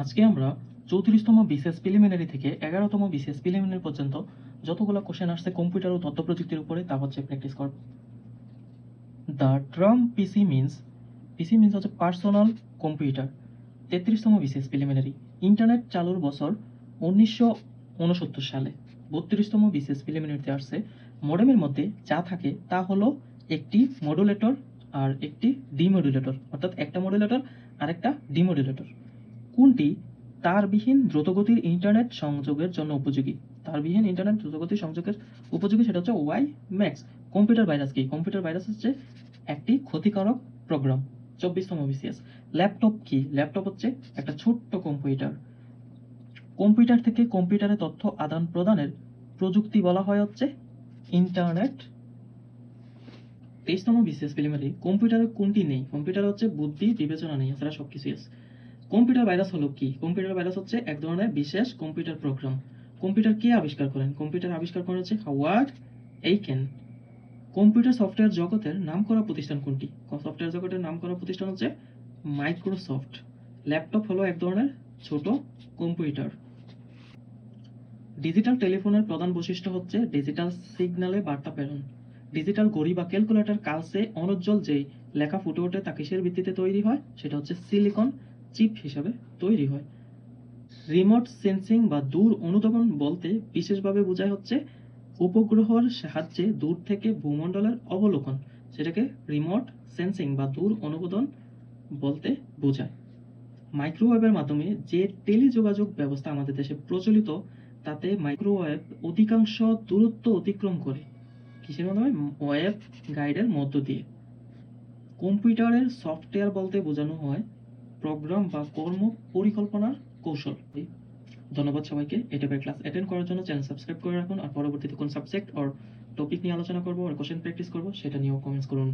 আজকে আমরা চৌত্রিশতম বিশেষ প্রিলিমিনারি থেকে এগারোতম বিশেষ প্রিলিমিনারি পর্যন্ত যতগুলো কোশ্চেন আসছে কম্পিউটার ও তথ্য প্রযুক্তির উপরে, তা হচ্ছে প্র্যাকটিস করব। The term PC means PC means হচ্ছে পার্সোনাল কম্পিউটার তেত্রিশতম বিশেষ প্রিলিমিনারি ইন্টারনেট চালুর বছর উনিশশো উনসত্তর সালে, বত্রিশতম বিশেষ প্রিলিমিনারিতে আসছে। মডেমের মধ্যে যা থাকে তা হলো একটি মডুলেটর আর একটি ডিমডুলেটর অর্থাৎ একটা মডুলেটর আর একটা ডিমডুলেটর কোনটি? তারবিহীন দ্রুতগতির ইন্টারনেট সংযোগের জন্য উপযোগী। তারবিহীন ইন্টারনেট দ্রুতগতির সংযোগের উপযোগী সেটা হচ্ছে ওয়াই ম্যাক্স কম্পিউটার ভাইরাস কি? কম্পিউটার ভাইরাস হচ্ছে একটি ক্ষতিকারক প্রোগ্রাম। চব্বিশতম বিসিএস। ল্যাপটপ কি? ল্যাপটপ হচ্ছে একটা ছোট্ট কম্পিউটার। কম্পিউটার থেকে কম্পিউটারে তথ্য আদান প্রদানের প্রযুক্তি বলা হয় হচ্ছে ইন্টারনেট। তেইশতম বিসিএস প্রিলিমিনারি কম্পিউটারে কোনটি নেই? কম্পিউটার হচ্ছে বুদ্ধি, বিবেচনা নেই, এছাড়া সব কিছুই আছে। কম্পিউটার ভাইরাস হলো কি? কম্পিউটার ভাইরাস হচ্ছে এক ধরনের বিশেষ কম্পিউটার প্রোগ্রাম কম্পিউটার কে আবিষ্কার করেন? কম্পিউটার আবিষ্কার করেন হচ্ছে হাওয়ার্ড এইকেন কম্পিউটার সফটওয়্যার জগতের নামকরা প্রতিষ্ঠান কোনটি? সফটওয়্যার জগতের নামকরা প্রতিষ্ঠান হচ্ছে মাইক্রোসফট ল্যাপটপ হলো এক ধরনের ছোট কম্পিউটার ডিজিটাল টেলিফোনের প্রধান বৈশিষ্ট্য হচ্ছে ডিজিটাল সিগন্যালে বার্তা প্রেরণ। ডিজিটাল ঘড়ি বা ক্যালকুলেটর কালসে অনুজ্জ্বল যেই লেখা ফুটে ওঠে তা কিসের ভিত্তিতে তৈরি হয়? সেটা হচ্ছে সিলিকন চিপ হিসাবে তৈরি হয়। রিমোট সেন্সিং বা দূর অনুধাবন বলতে বিশেষভাবে বোঝায় হচ্ছে উপগ্রহের সাহায্যে দূর থেকে ভূমণ্ডলের অবলোকন, সেটাকে রিমোট সেন্সিং বা দূর অনুবোধন বলতে বোঝায়। মাইক্রোওয়েভের মাধ্যমে যে টেলিযোগাযোগ ব্যবস্থা আমাদের দেশে প্রচলিত, তাতে মাইক্রোওয়েভ অধিকাংশ দূরত্ব অতিক্রম করে। কিসের মাধ্যমে? ওয়েব গাইডের মধ্য দিয়ে। কম্পিউটারের সফটওয়্যার বলতে বোঝানো হয় প্রোগ্রাম বা কর্ম পরিকল্পনার কৌশল। ধন্যবাদ সবাইকে। এটা ক্লাস অ্যাটেন্ড করার জন্য চ্যানেল সাবস্ক্রাইব করে রাখুন। আর পরবর্তীতে কোন সাবজেক্ট অর টপিক নিয়ে আলোচনা করব আর কোশ্চেন প্র্যাকটিস করব, সেটা নিয়েও কমেন্টস করুন।